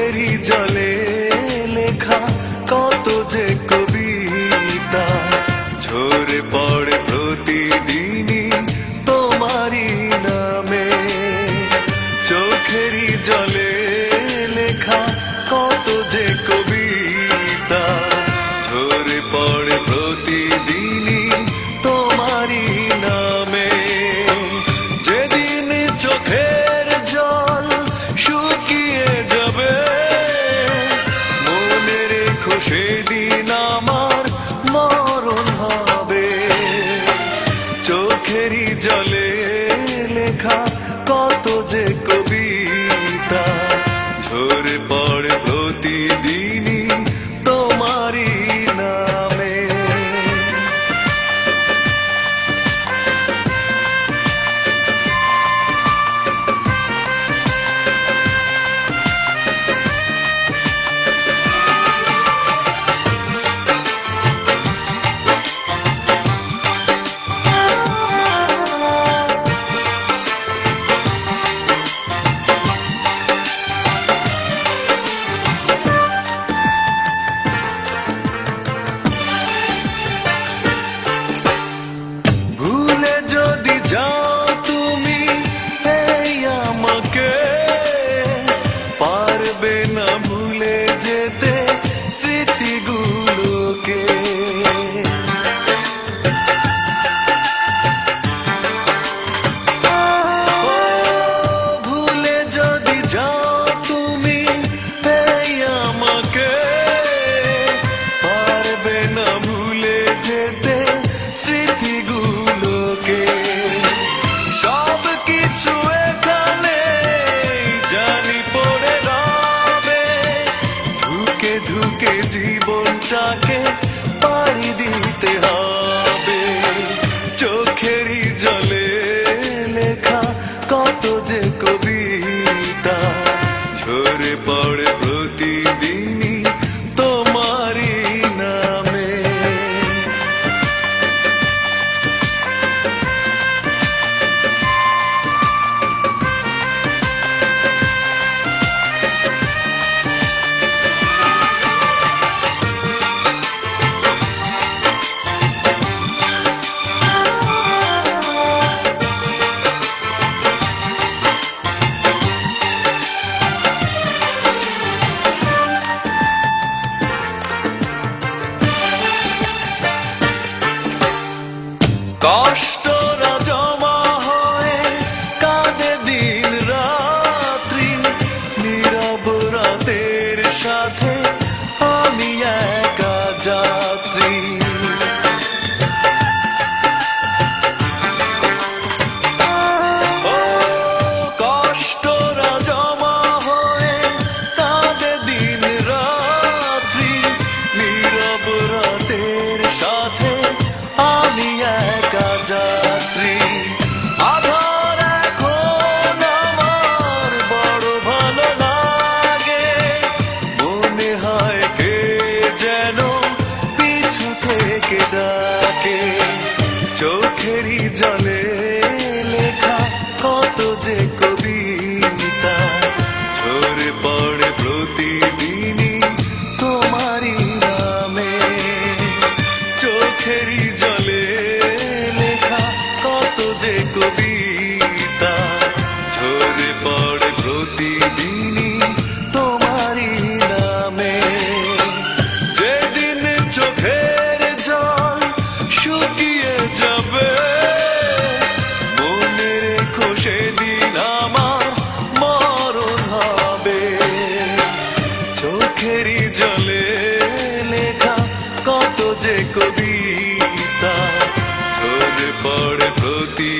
আখেরি জয় সেদিন আমার মরণ হবে। চোখেরই জলে লেখা কত যে কবি bontake. ডাকে চোখেরই জলে লেখা কত যে কবিতা ঝরে পড়ে পড়ে প্রতি